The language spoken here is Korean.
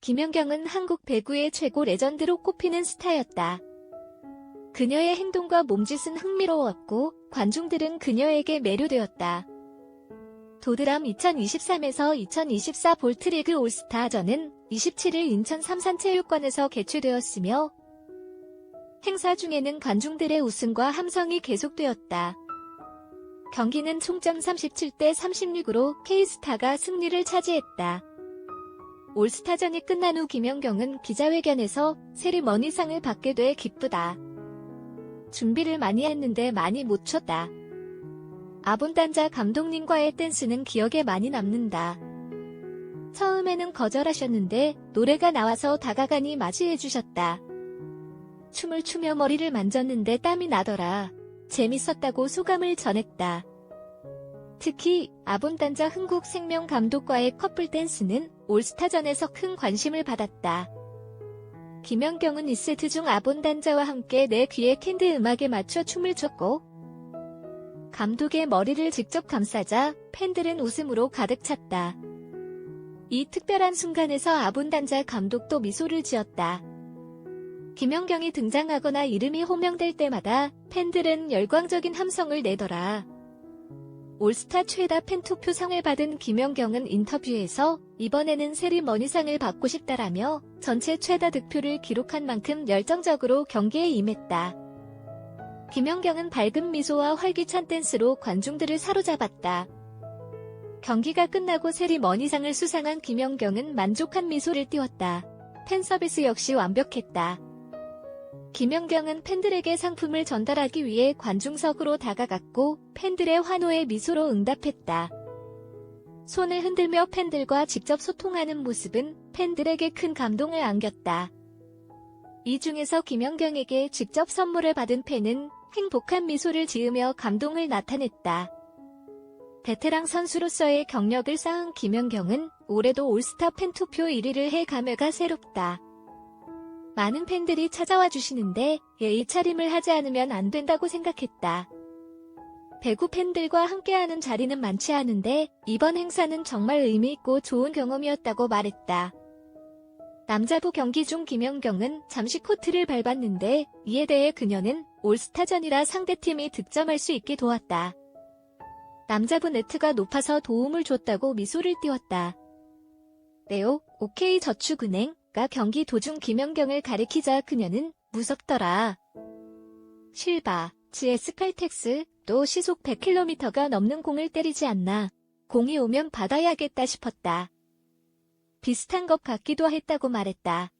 김연경은 한국 배구의 최고 레전드로 꼽히는 스타였다. 그녀의 행동과 몸짓은 흥미로웠고 관중들은 그녀에게 매료되었다. 도드람 2023에서 2024 볼트리그 올스타전은 27일 인천 삼산체육관에서 개최되었으며 행사 중에는 관중들의 웃음과 함성이 계속되었다. 경기는 총점 37대 36으로 K스타가 승리를 차지했다. 올스타전이 끝난 후 김연경은 기자회견에서 세리머니상을 받게 돼 기쁘다. 준비를 많이 했는데 많이 못 췄다. 아본단자 감독님과의 댄스는 기억에 많이 남는다. 처음에는 거절하셨는데 노래가 나와서 다가가니 맞이해주셨다. 춤을 추며 머리를 만졌는데 땀이 나더라. 재밌었다고 소감을 전했다. 특히 아본단자 흥국생명 감독과의 커플 댄스는 올스타전에서 큰 관심을 받았다. 김연경은 2세트 중 아본단자와 함께 내 귀에 캔드 음악에 맞춰 춤을 췄고 감독의 머리를 직접 감싸자 팬들은 웃음으로 가득 찼다. 이 특별한 순간에서 아본단자 감독도 미소를 지었다. 김연경이 등장하거나 이름이 호명될 때마다 팬들은 열광적인 함성을 내더라. 올스타 최다 팬투표 상을 받은 김연경은 인터뷰에서 이번에는 세리머니상을 받고 싶다라며 전체 최다 득표를 기록한 만큼 열정적으로 경기에 임했다. 김연경은 밝은 미소와 활기찬 댄스로 관중들을 사로잡았다. 경기가 끝나고 세리머니상을 수상한 김연경은 만족한 미소를 띄웠다. 팬 서비스 역시 완벽했다. 김연경은 팬들에게 상품을 전달하기 위해 관중석으로 다가갔고 팬들의 환호에 미소로 응답했다. 손을 흔들며 팬들과 직접 소통하는 모습은 팬들에게 큰 감동을 안겼다. 이 중에서 김연경에게 직접 선물을 받은 팬은 행복한 미소를 지으며 감동을 나타냈다. 베테랑 선수로서의 경력을 쌓은 김연경은 올해도 올스타 팬투표 1위를 해 감회가 새롭다. 많은 팬들이 찾아와 주시는데 예의 차림을 하지 않으면 안 된다고 생각했다. 배구 팬들과 함께하는 자리는 많지 않은데 이번 행사는 정말 의미있고 좋은 경험이었다고 말했다. 남자부 경기 중 김연경은 잠시 코트를 밟았는데 이에 대해 그녀는 올스타전이라 상대팀이 득점할 수 있게 도왔다. 남자부 네트가 높아서 도움을 줬다고 미소를 띄웠다. 네오, 오케이 저축은행 가 경기 도중 김연경을 가리키자 그녀는 무섭더라. 실바, GS 칼텍스, 또 시속 100km가 넘는 공을 때리지 않나. 공이 오면 받아야겠다 싶었다. 비슷한 것 같기도 했다고 말했다.